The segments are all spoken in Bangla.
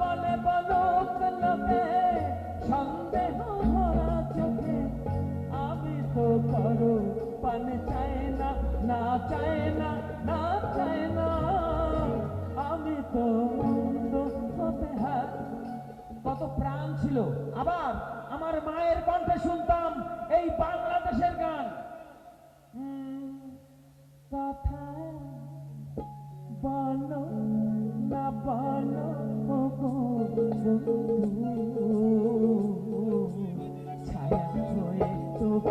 বলে আমি তো হাত কত প্রাণ ছিল। আবার আমার মায়ের কণ্ঠে শুনতাম এই বাংলাদেশের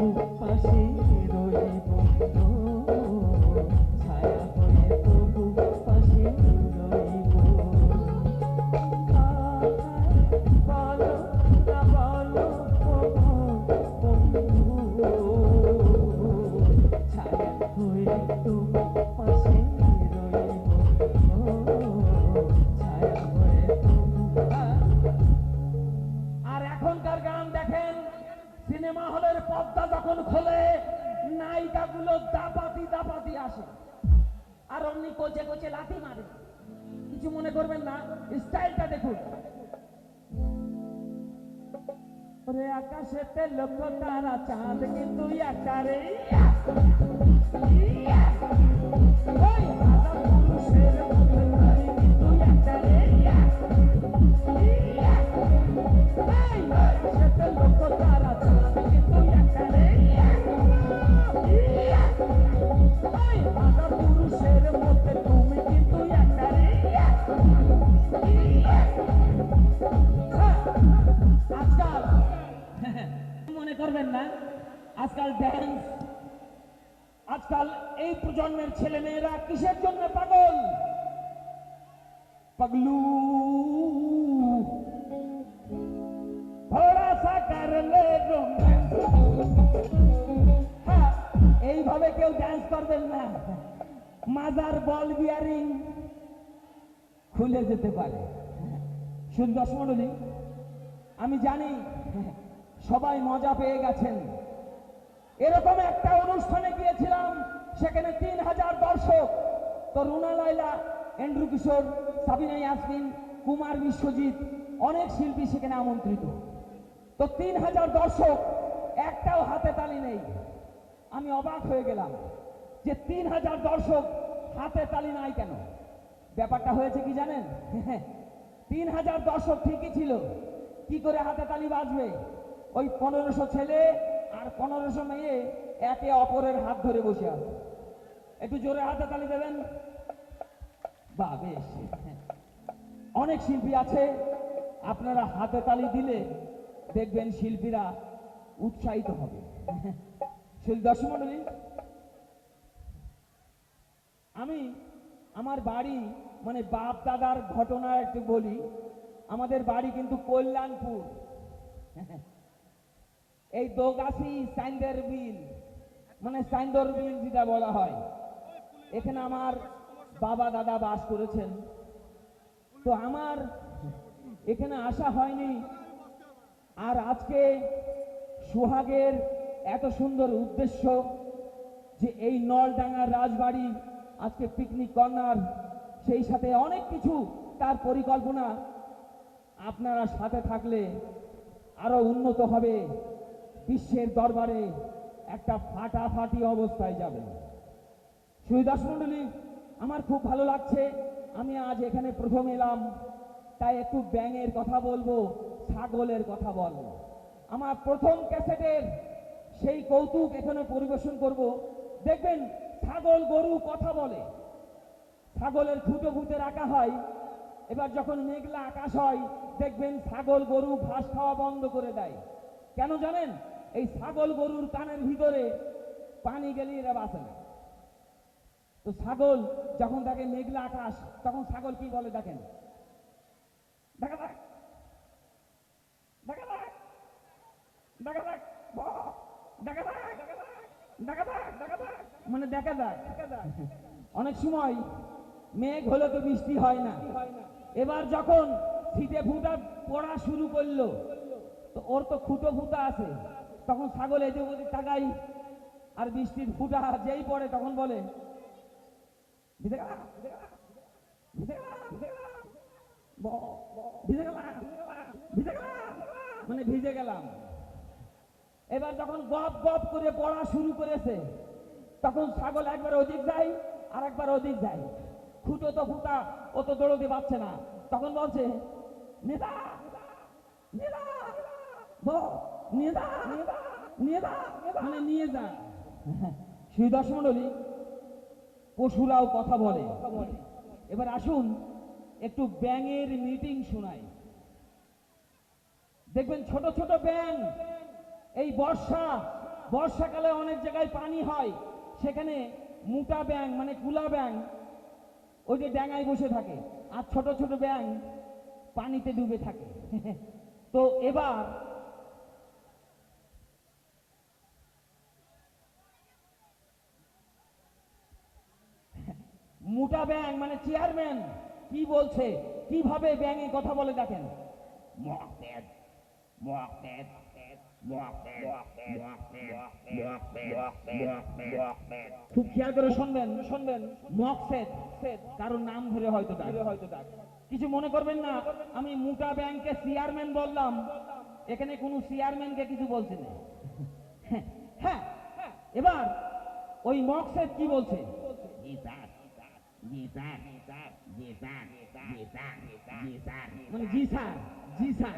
and নায়িকাগুলো দাপাতি দাপাতি আসে। আর অমনি কোচে কোচে লাথি মারে। কিছু মনে করবেন না, স্টাইলটা দেখুন। ওরে আকাশেতে লক্ষ তারা চাঁদ, কিন্তু একটা মনে করবেন না আজকাল ড্যান্স আজকাল এই প্রজন্মের ছেলে মেয়েরা কিসের জন্য পাগল? পাগলু। হ্যাঁ, এইভাবে কেউ ড্যান্স করবেন না। মাজার বল বিয়ারিং খুলে যেতে পারে। শুধু দশ মন্ডলী আমি জানি সবাই মজা পেয়ে গেছেন। এরকম একটা অনুষ্ঠানে গিয়েছিলাম, সেখানে তিন হাজার দর্শক। তো রুনা লাইলা এন্ড্রু কিশোর, সাবিনা ইয়াসমিন, কুমার বিশ্বজিৎ, অনেক শিল্পী সেখানে আমন্ত্রিত। তো তিন হাজার দর্শক, একটাও হাতে তালি নেই। আমি অবাক হয়ে গেলাম যে তিন হাজার দর্শক হাতে তালি নাই কেন? ব্যাপারটা হয়েছে কি জানেন? তিন হাজার দর্শক ঠিকই ছিল। কি করে হাতে তালি বাজবে? ওই পনেরোশো ছেলে আর পনেরোশো মেয়ে একে অপরের হাত ধরে বসে আছে। একটু জোরে হাতে তালি দেবেন? বা বেশ অনেক শিল্পী আছে, আপনারা হাতে তালি দিলে দেখবেন শিল্পীরা উৎসাহিত হবে। দর্শক মন্ডলী আমি আমার বাড়ি মানে বাপ দাদার ঘটনা একটু বলি। আমাদের বাড়ি কিন্তু কল্যাণপুর। এই দোগাছি সাইন্ডার বিল মানে সাইন্ডর বিল যেটা বলা হয়, এখানে আমার বাবা দাদা বাস করেছেন। তো আমার এখানে আসা হয়নি। আর আজকে সোহাগের এত সুন্দর উদ্দেশ্য যে এই নলডাঙ্গার রাজবাড়ি, আজকে পিকনিক কর্নার সেই সাথে অনেক কিছু তার পরিকল্পনা। আপনারা সাথে থাকলে আরও উন্নত হবে। বিশ্বের দরবারে একটা ফাটাফাটি অবস্থায় যাবে। সুবিদাস মন্ডলী আমার খুব ভালো লাগছে। আমি আজ এখানে প্রথম এলাম। তাই একটু ব্যাঙের কথা বলব, ছাগলের কথা বলব আমার প্রথম ক্যাসেটের সেই কৌতুক এখানে পরিবেশন করব। দেখবেন, ছাগল গরু কথা বলে। ছাগলের খুঁটো ফুটে রাখা হয়। এবার যখন মেঘলা আকাশ হয়, দেখবেন ছাগল গরু ঘাস খাওয়া বন্ধ করে দেয়। কেন জানেন? এই ছাগল গরুর কানের ভিতরে পানি গেলে এরা বাঁচে না। তো ছাগল যখন দেখে মেঘলা আকাশ, তখন ছাগল কি বলে দেখেন? দেখা দেখ দেখা দেখ দেখা দেখ দেখা দেখ মানে দেখা দেখ অনেক সময় মেঘ হলে তো বৃষ্টি হয় না। এবার যখন শীতে ফুটা পড়া শুরু করল, তো ওর তো খুঁটো ফুটা আছে। তখন ছাগল এদিক ওদিক তাকাই, আর বৃষ্টির ফুটা যেই পড়ে তখন বলে, ভিজে গেলা ভিজে গেলা ভিজে গেলাম মানে ভিজে গেলাম। এবার যখন গপ গপ করে পড়া শুরু করেছে, তখন ছাগল একবার ওদিক যায় আর একবার ওদিক যায়। খুঁটো তো ফুটা, ও তো দৌড়তে পারছে না। তখন বলছে, নেতা নেতা মানে পশুরাও কথা বলে। এবার আসুন, একটু ব্যাঙের মিটিং শোনাই। দেখবেন ছোট ছোট এই বর্ষা, বর্ষাকালে অনেক জায়গায় পানি হয়। সেখানে মোটা ব্যাঙ মানে কুলা ব্যাঙ, ওই যে ড্যাঙায় বসে থাকে। আর ছোট ছোট ব্যাঙ পানিতে ডুবে থাকে। তো এবার মোটা ব্যাং মানে চেয়ারম্যান কি বলছে? কীভাবে ব্যাঙে কথা বলে দেখেন? খুব খেয়াল করে শুনবেন শুনবেন। মকসেদ কারোর নাম ধরে হয়তো ডাক। হয়তো ডাক কিছু মনে করবেন না আমি মোটা ব্যাংকে চেয়ারম্যান বললাম। এখানে কোনো চেয়ারম্যানকে কিছু বলছে না। হ্যাঁ এবার ওই মকসেদ কি বলছে? jisar jisar jisar jisar jisar jisar jisar